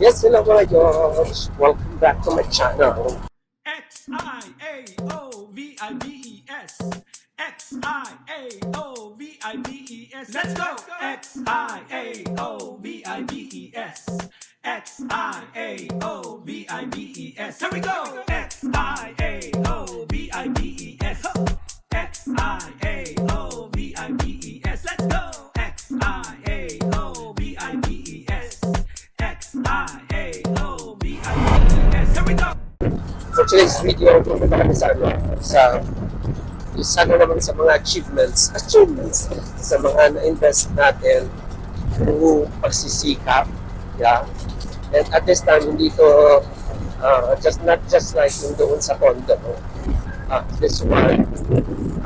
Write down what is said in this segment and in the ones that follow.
Yes, hello Diyos. Welcome back to my channel. X I A O V I B E S. X I A O V I B E S. Let's go. X I A O V I B E S. X I A O V I B E S. Here we go. X For today's video, pupunta kami sa ano, sa isa na naman sa mga achievements, achievements sa mga na-invest natin through pagsisikap. Yeah. And at this time, hindi to uh, just not just like yung doon sa condo. Uh, this one,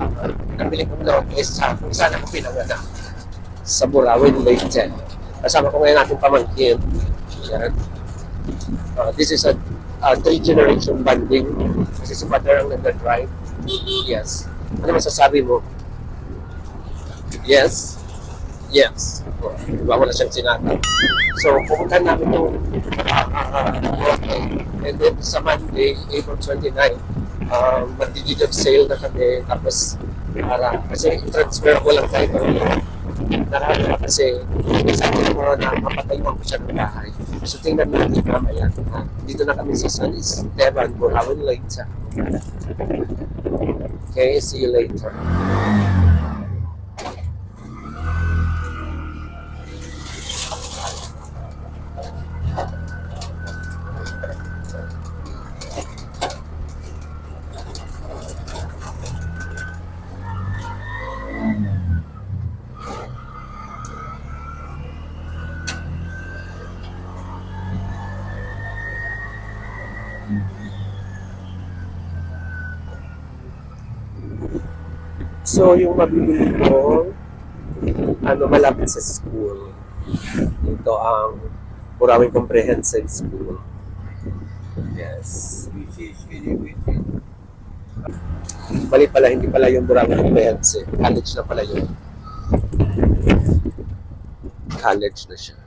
uh, nabili kong notice sa kung saan ako pinanganak sa Burawin, Leyte. Kasama ko ngayon ating pamangkin. Yan. Uh, this is a, a three generation banding kasi si father ang nag-drive. Yes. Ano masasabi mo? Yes. Yes. Oh, diba wala siyang sinabi. So, pupunta namin yung uh, uh, okay. And then sa Monday, April 29, uh, mag-digital sale na kami. Tapos, para, kasi transfer ko lang tayo. Nakakala kasi sabi ko na mapatayuan ko siya ng bahay. So tingnan natin mamaya. Dito na kami sa San Esteban, Burawin Leyte. Okay, see you later. So, yung mabibili ko, ano, malapit sa school. Ito ang Burawin Comprehensive School. Yes. Mali pala, hindi pala yung Burawin Comprehensive. College na pala yun. College na siya.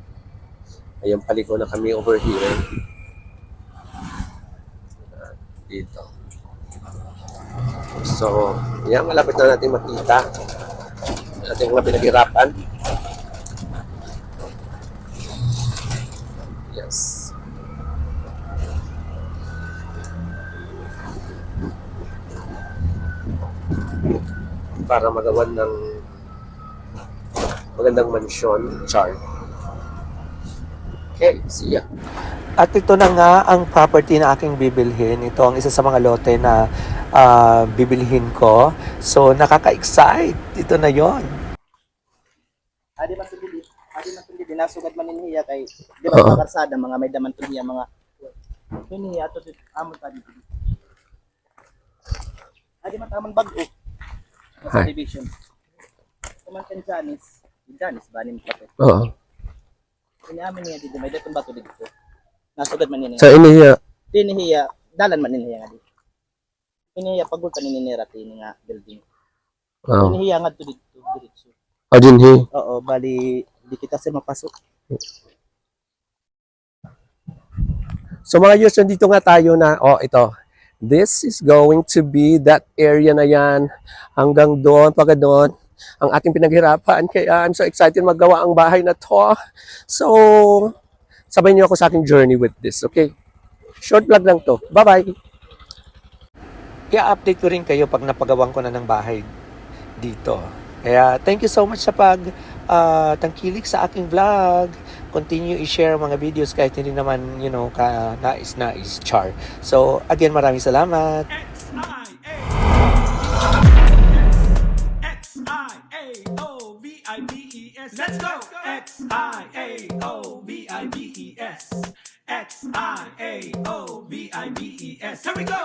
Ayan, paliko na kami over here. Dito. So, yan, malapit na natin makita ating mga pinaghirapan. Yes. Para magawan ng magandang mansyon, char. Okay, see ya. At ito na nga ang property na aking bibilhin. Ito ang isa sa mga lote na ah, bibilhin ko. So, nakaka-excite. Ito na yon. Adi man adi man tuloy dinasugad man niya kay di ba mga karsada mga may daman tuloy mga ini ato dit amon pa dito. Adi man tamang bag-o sa Hi. division. Kuman kan Janis, Janis banin pa to. Oo. Ini amin niya dito may datong bato dito. Nasugad man niya. Sa iniya, Dinihiya dalan man niya nga di. Inihiya pagul pa nininira tini nga building. oh, Inihiya nga to dito diretso. Ajinhi. Oo, bali di kita sa mapasok. So mga yus, nandito nga tayo na, oh ito, this is going to be that area na yan, hanggang doon, pagka doon, ang ating pinaghirapan. Kaya I'm so excited magawa ang bahay na to. So, sabay niyo ako sa ating journey with this, okay? Short vlog lang to. Bye-bye! I-update ko rin kayo pag napagawan ko na ng bahay dito. Kaya thank you so much sa pag ah, tangkilik sa aking vlog. Continue i-share mga videos kahit hindi naman, you know, ka nais-nais char. So, again, maraming salamat. X Let's go. X I A O V I B E S. X I A O V I B E S. Here we go.